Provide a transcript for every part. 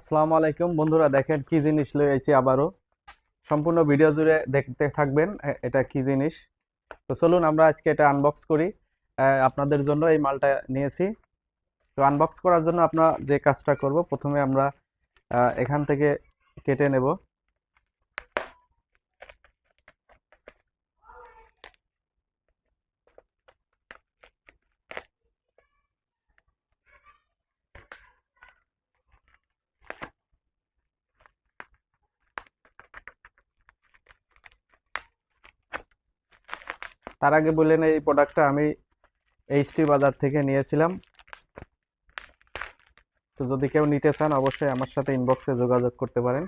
আসসালামু আলাইকুম। বন্ধুরা, দেখেন কি জিনিস লয়ে আইছি আবারও। সম্পূর্ণ ভিডিও জুড়ে দেখতে থাকবেন এটা কি জিনিস। তো চলুন আমরা আজকে এটা আনবক্স করি। আপনাদের জন্য এই মালটা নিয়েছি। তো আনবক্স করার জন্য আমরা যে কাজটা করব, প্রথমে আমরা এখান থেকে কেটে নেব। তার আগে বললেন এই প্রোডাক্টটা আমি এইচটি বাজার থেকে নিয়েছিলাম। তো যদি কেউ নিতে চান, অবশ্যই আমার সাথে ইনবক্সে যোগাযোগ করতে পারেন।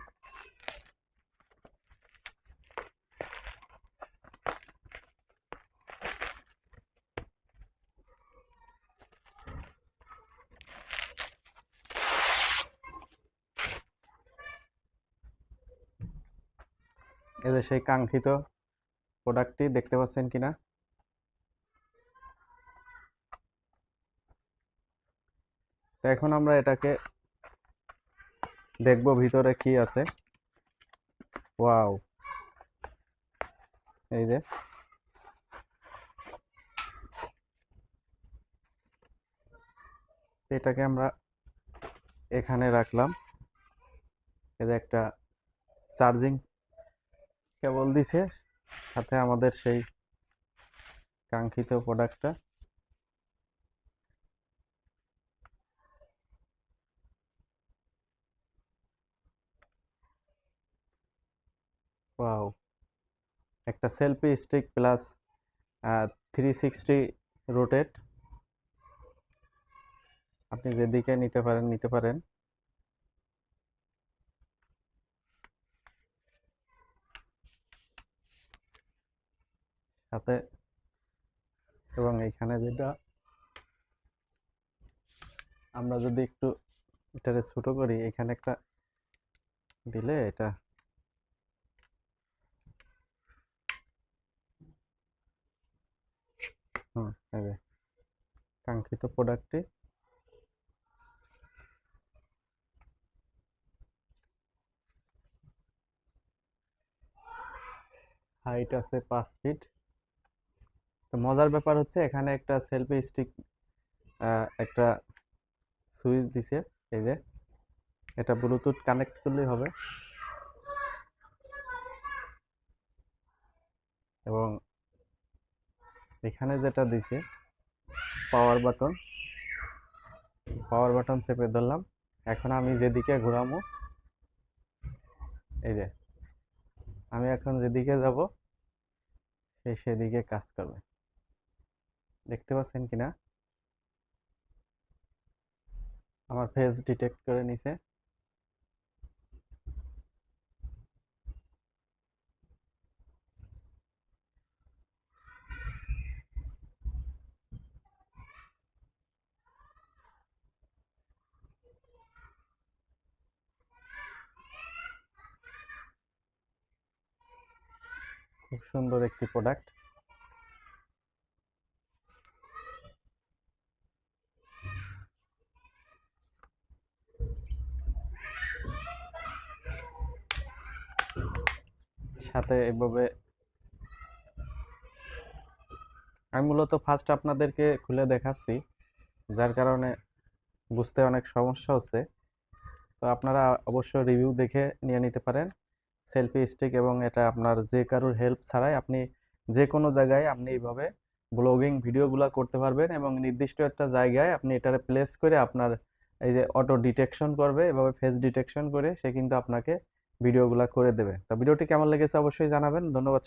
এদের সেই কাঙ্ক্ষিত প্রোডাক্টটি দেখতে পাচ্ছেন কিনা? তো এখন আমরা এটাকে দেখব ভিতরে কি আছে। ওয়াও। এই যে। এটাকে আমরা এখানে রাখলাম। যে একটা চার্জিং কেবল দিছে। সাথে আমাদের সেই কাঙ্ক্ষিত প্রোডাক্টটা ওয়াও একটা selfie stick plus three sixty rotate আপনি যেদিকে নিতে পারেন নিতে পারেন। সাথে। এবং এইখানে যেটা আমরা যদি একটু এটারে ছোট করি, এখানে একটা দিলে এটা হুম কাঙ্ক্ষিত প্রোডাক্টটি হাইট আছে পাঁচ ফিট তো মজার ব্যাপার হচ্ছে এখানে একটা সেলফি স্টিক একটা সুইচ দিছে। এই যে, এটা ব্লুটুথ কানেক্ট করলেই হবে। এবং এখানে যেটা দিছে পাওয়ার বাটন পাওয়ার বাটন চেপে ধরলাম। এখন আমি যেদিকে ঘোরামো, এই যে, আমি এখন যেদিকে যাব, সে সেদিকে কাজ করবে। দেখতে পাচ্ছেন কিনা? আমার ফেস ডিটেক্ট করে নিছে। খুব সুন্দর একটি প্রোডাক্ট। সাথে এভাবে। আমি মূলত ফার্স্ট আপনাদেরকে খুলে দেখাচ্ছি, যার কারণে বুঝতে অনেক সমস্যা হচ্ছে। তো আপনারা অবশ্যই রিভিউ দেখে নিয়ে নিতে পারেন। সেলফি স্টিক এবং এটা আপনার যে কারোর হেল্প ছাড়াই আপনি যে কোনো জায়গায় আপনি এইভাবে ব্লগিং ভিডিওগুলো করতে পারবেন এবং নির্দিষ্ট একটা জায়গায় আপনি এটারে প্লেস করে আপনার এই যে অটো ডিটেকশন করবে, এভাবে ফেস ডিটেকশন করে সে কিন্তু আপনাকে ভিডিওগুলো করে দেবে। তো ভিডিওটি কেমন লেগেছে অবশ্যই জানাবেন। ধন্যবাদ